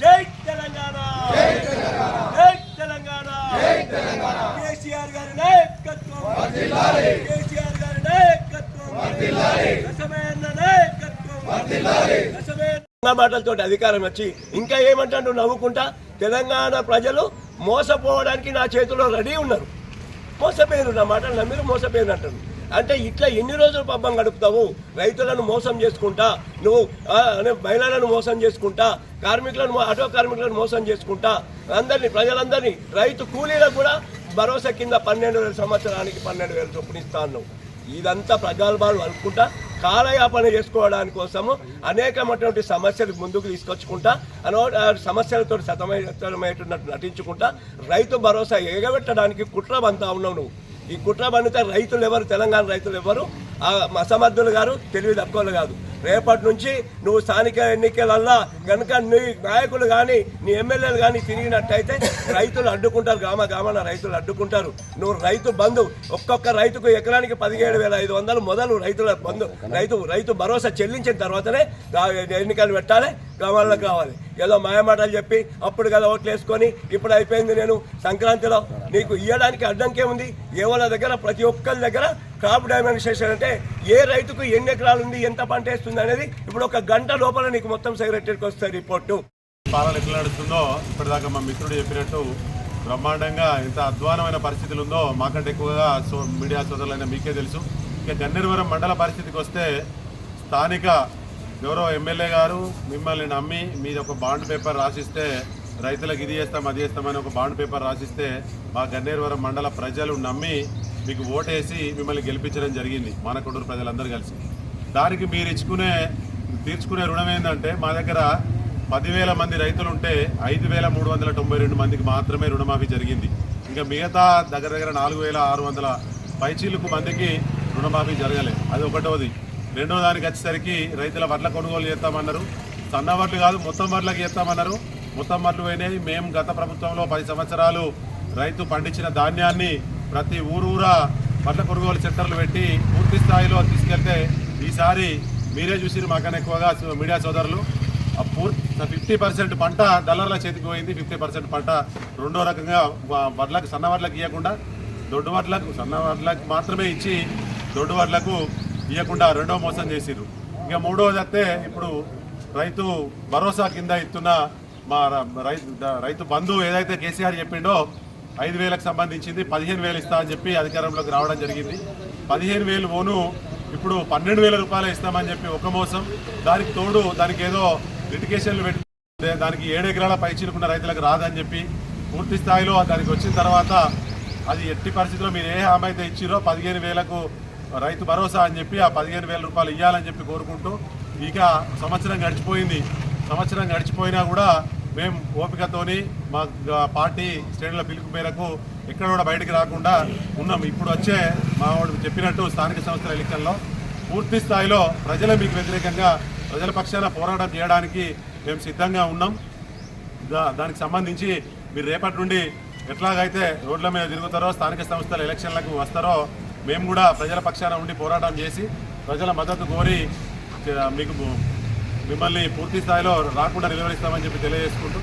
జై తెలంగాణ జై తెలంగాణ. జై తెలంగాణ కేసీఆర్ గారి నాయకత్వం కేసీఆర్ గారి నాయకత్వం రసమైన నాయకత్వం రసమైన మాటలతో అధికారం వచ్చి ఇంకా ఏమంటాడు నవ్వుకుంటా? తెలంగాణ ప్రజలు మోసపోవడానికి నా చేతిలో రెడీ ఉన్నారు. మోసపోయారు నా మాటలు నమ్మిరు మోసపోయారు అంటారు. అంటే ఇట్లా ఎన్ని రోజులు పబ్బం గడుపుతావు? రైతులను మోసం చేసుకుంటా? నువ్వు మహిళలను మోసం చేసుకుంటా? కార్మికులను ఆటో కార్మికులను మోసం చేసుకుంటా? అందరినీ ప్రజలందరినీ రైతు కూలీలకు కూడా భరోసా కింద పన్నెండు వేల సంవత్సరానికి పన్నెండు వేలు చొప్పున ఇస్తాను ఇదంతా ప్రగల్భాలు అనుకుంటా కాలయాపన చేసుకోవడానికి కోసము అనేకమైనటువంటి సమస్యలు ముందుకు తీసుకొచ్చుకుంటా అనో సమస్యలతో సతమైనటువంటి నటించుకుంటా రైతు భరోసా ఎగబెట్టడానికి కుట్ర బంతా ఉన్నావు నువ్వు. ఈ కుట్ర బండితే రైతులు ఎవరు? తెలంగాణ రైతులు ఎవరు? అసమర్థులు గారు తెలివి తక్కువలు కాదు. రేపటి నుంచి నువ్వు స్థానిక ఎన్నికలల్లా కనుక నీ నాయకులు కానీ నీ ఎమ్మెల్యేలు కానీ తిరిగినట్టయితే రైతులు అడ్డుకుంటారు. గ్రామ గ్రామాన రైతులు అడ్డుకుంటారు. నువ్వు రైతు బంధు. ఒక్కొక్క రైతుకు ఎకరానికి పదిహేడు వేల ఐదు వందలు మొదలు రైతుల బంధు. రైతు రైతు భరోసా చెల్లించిన తర్వాతనే ఎన్నికలు పెట్టాలి. గ్రామాల్లో కావాలి ఏదో మాయమాటలు చెప్పి అప్పుడు కదా ఓట్లు వేసుకొని ఇప్పుడు అయిపోయింది నేను సంక్రాంతిలో. నీకు ఇవ్వడానికి అడ్డంకేముంది? ఉంది ఏవోల దగ్గర? ప్రతి ఒక్కరి దగ్గర క్రాప్ డైమెన్స్ట్రేషన్ అంటే ఏ రైతుకు ఎన్ని ఎకరాలు ఉంది ఎంత పంట వేస్తుంది అనేది ఇప్పుడు ఒక గంట లోపల నీకు మొత్తం సెక్రటరీకి వస్తుంది రిపోర్టు. పాలన ఎట్లా నడుస్తుందో ఇప్పటిదాకా మా మిత్రుడు చెప్పినట్టు బ్రహ్మాండంగా ఎంత అధ్వానమైన పరిస్థితులు ఉందో మాకంటే ఎక్కువగా సో మీడియా సోదరులైన మీకే తెలుసు. ఇక గన్నేరువరం మండల పరిస్థితికి వస్తే స్థానిక గౌరవ ఎమ్మెల్యే గారు మిమ్మల్ని నమ్మి మీద ఒక బాండ్ పేపర్ రాసిస్తే రైతులకు ఇది చేస్తాం అది చేస్తామని ఒక బాండ్ పేపర్ రాసిస్తే మా గన్నేరువరం మండల ప్రజలు నమ్మి మీకు ఓటేసి మిమ్మల్ని గెలిపించడం జరిగింది మానకొండూరు ప్రజలందరూ కలిసి. దానికి మీరు ఇచ్చుకునే తీర్చుకునే రుణం ఏంటంటే మా దగ్గర పదివేల మంది రైతులు ఉంటే ఐదు వేల మూడు వందల తొంభై రెండు మందికి మాత్రమే రుణమాఫీ జరిగింది. ఇంకా మిగతా దగ్గర దగ్గర నాలుగు వేల ఆరు వందల పైచీలకు మందికి రుణమాఫీ జరగలేదు. అది ఒకటోది. రెండో దానికి వచ్చేసరికి రైతుల వడ్ల కొనుగోలు చేస్తామన్నారు. సన్న వడ్లు కాదు మొత్తం వడ్లకి చేస్తామన్నారు. మొత్తం వడ్లు పోయినాయి. మేము గత ప్రభుత్వంలో పది సంవత్సరాలు రైతు పండించిన ధాన్యాన్ని ప్రతి ఊరూరా పట్ల కొనుగోలు సెంటర్లు పెట్టి పూర్తి స్థాయిలో తీసుకెళ్తే ఈసారి మీరే చూసిరు మాకన్నా ఎక్కువగా మీడియా సోదరులు. పూర్తి ఫిఫ్టీ పర్సెంట్ పంట డల్లర్ల చేతికి పోయింది ఫిఫ్టీ పర్సెంట్ పంట రెండో రకంగా వడ్లకు సన్న వడ్లకు ఇవ్వకుండా దొడ్డు వడ్లకు సన్న వడ్లకు మాత్రమే ఇచ్చి దొడ్డు వడ్లకు ఇవ్వకుండా రెండో మోసం చేసిరు. ఇక మూడోది అయితే ఇప్పుడు రైతు భరోసా కింద ఇస్తున్న మా రైతు రైతు బంధు ఏదైతే కేసీఆర్ చెప్పిండో ఐదు వేలకు సంబంధించింది పదిహేను వేలు ఇస్తామని చెప్పి అధికారంలోకి రావడం జరిగింది. పదిహేను వేలు ఓను ఇప్పుడు పన్నెండు వేల రూపాయలు ఇస్తామని చెప్పి ఒక మోసం. దానికి తోడు దానికి ఏదో లిటికేషన్లు పెట్టి దానికి ఏడెకరాల ఎకరాల రైతులకు రాదని చెప్పి పూర్తి స్థాయిలో దానికి వచ్చిన తర్వాత అది ఎట్టి పరిస్థితిలో మీరు ఏ హామీ అయితే ఇచ్చిరో పదిహేను వేలకు రైతు భరోసా అని చెప్పి ఆ పదిహేను వేల రూపాయలు ఇవ్వాలని చెప్పి కోరుకుంటూ ఇక సంవత్సరం గడిచిపోయింది. సంవత్సరం గడిచిపోయినా కూడా మేము ఓపికతోని మా పార్టీ శ్రేణుల పిలుపు మేరకు ఎక్కడ కూడా బయటికి రాకుండా ఉన్నాం. ఇప్పుడు వచ్చే మావాడు చెప్పినట్టు స్థానిక సంస్థల ఎన్నికల్లో పూర్తి స్థాయిలో ప్రజల మీకు వ్యతిరేకంగా ప్రజల పక్షాన పోరాటం చేయడానికి మేము సిద్ధంగా ఉన్నాం. దా- దానికి సంబంధించి మీరు రేపటి నుండి ఎట్లాగైతే రోడ్ల మీద తిరుగుతారో స్థానిక సంస్థల ఎలక్షన్లకు వస్తారో మేము కూడా ప్రజల పక్షాన ఉండి పోరాటం చేసి ప్రజల మద్దతు కోరి మీకు మిమ్మల్ని పూర్తి స్థాయిలో రాకుండా నిలవరిస్తామని చెప్పి తెలియజేసుకుంటూ